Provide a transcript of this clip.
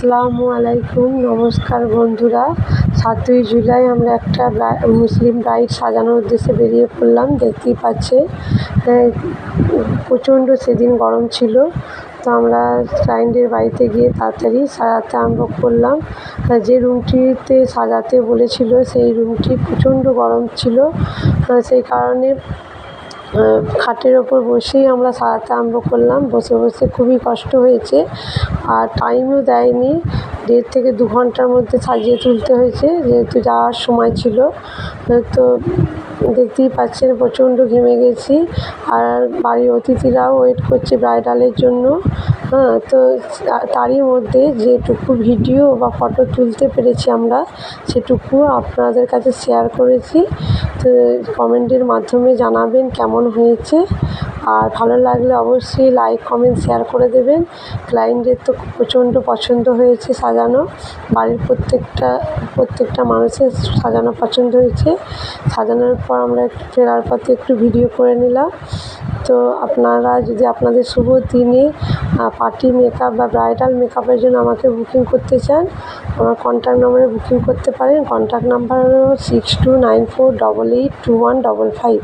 আসসালামু আলাইকুম। নমস্কার বন্ধুরা। সাতই জুলাই আমরা একটা মুসলিম ব্রাইড সাজানোর উদ্দেশ্যে বেরিয়ে পড়লাম। দেখতেই পাচ্ছে প্রচণ্ড সেদিন গরম ছিল। তো আমরা ক্লায়েন্টের বাড়িতে গিয়ে তাড়াতাড়ি সাজাতে আরম্ভ করলাম। যে রুমটিতে সাজাতে বলেছিল, সেই রুমটি প্রচণ্ড গরম ছিল। সেই কারণে খাটের ওপর বসেই আমরা সারাতে আরম্ভ করলাম। বসে বসে খুবই কষ্ট হয়েছে। আর টাইমও দেয়নি। দেড় থেকে দু ঘণ্টার মধ্যে সাজিয়ে তুলতে হয়েছে, যেহেতু যাওয়ার সময় ছিল। তো দেখতেই পাচ্ছেন প্রচণ্ড ঘেমে গেছি, আর বাড়ির অতিথিরাও ওয়েট করছে ব্রাইডালের জন্য। হ্যাঁ তো তারই মধ্যে যেটুকু ভিডিও বা ফটো তুলতে পেরেছি আমরা, সেটুকু আপনাদের কাছে শেয়ার করেছি। তো কমেন্টের মাধ্যমে জানাবেন কেমন হয়েছে। আর ভালো লাগলে অবশ্যই লাইক কমেন্ট শেয়ার করে দেবেন। ক্লায়েন্টের তো প্রচণ্ড পছন্দ হয়েছে সাজানো। বাড়ির প্রত্যেকটা প্রত্যেকটা মানুষের সাজানো পছন্দ হয়েছে। সাজানোর পর আমরা একটু ফেরার পথে একটু ভিডিও করে নিলাম। তো আপনারা যদি আপনাদের শুভ দিনে পার্টি মেকআপ বা ব্রাইডাল মেকআপের জন্য আমাকে বুকিং করতে চান, আমার কন্ট্যাক্ট নম্বরে বুকিং করতে পারেন। কন্ট্যাক্ট নাম্বার হলো six two nine four double eight two one double five